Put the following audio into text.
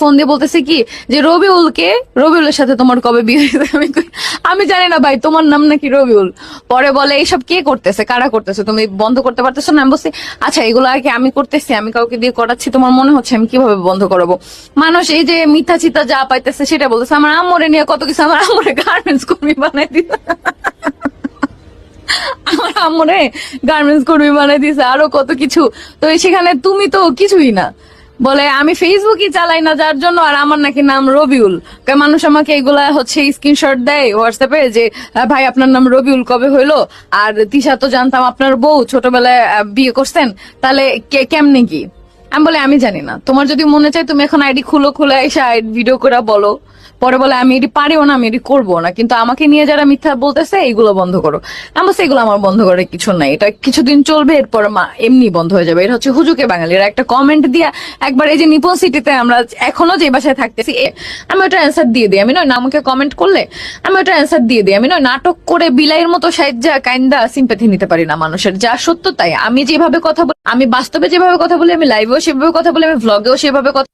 Phone দিয়ে বলতেছে কি যে, রবিউলকে, রবিউলের সাথে তোমার কবে বিয়ে আমি আমি জানি না ভাই, তোমার নাম নাকি রবিউল? পরে বলে এইসব কে করতেছে? কারা করতেছে? তুমি বন্ধ করতে পারতেছো না? আমি বলছি আচ্ছা এগুলো আর কি আমি করতেছি, আমি কাউকে দিয়ে করাচ্ছি, তোমার মনে হচ্ছে আমি কীভাবে বন্ধ করাবো? মানুষ এই যে মিথ্যা চিতা যা পাইতেছে সেটা বলতেছে, আমার আম্মরে নিয়ে কত কিছু, আমার আম্মরে গার্মেন্টস কর্মী বানাই দিতে আমার আম্মরে গার্মেন্টস কর্মী বানাই দিছে, আরও কত কিছু। তো সেখানে তুমি তো কিছুই না। বলে, আমি ফেসবুকই চালাই না, যার জন্য আর আমার নাকি নাম রবিউল। মানুষ আমাকে এগুলা হচ্ছে স্ক্রিনশট দেয় হোয়াটসঅ্যাপে যে ভাই, আপনার নাম রবিউল কবে হইল? আর তিশা তো জানতাম আপনার বউ ছোটবেলায় বিয়ে করছেন। তাহলে কেমনি কি? আমি বলে আমি জানি না। তোমার যদি মনে চায় তুমি এখন আইডি খুলো খুলে এসে ভিডিও করে বলো। পরে বলে আমি এটি পারিও না আমি এটি করব না। কিন্তু আমাকে নিয়ে যারা মিথ্যা বলতেছে এগুলো বন্ধ করো। আমি বলছি, এগুলো আমার বন্ধ করে কিছু নাই। এটা কিছুদিন চলবে এরপর মা এমনি বন্ধ হয়ে যাবে। এটা হচ্ছে হুজুকে বাঙালিরা একটা কমেন্ট দিয়া একবার এই যে নিপন সিটিতে আমরা এখনও যে বাসায় থাকতেছি আমি ওটা অ্যান্সার দিয়ে দিই। আমি নয় না আমাকে কমেন্ট করলে আমি ওটা অ্যান্সার দিয়ে দিই। আমি নয় নাটক করে বিলাইয়ের মতো সাহায্য কাইন্দা সিম্পাথি নিতে পারি না মানুষের। যা সত্য তাই। আমি যেভাবে কথা বলি আমি বাস্তবে যেভাবে কথা বলি আমি লাইভেও সেভাবে কথা বলি আমি ভ্লগেও সেভাবে কথা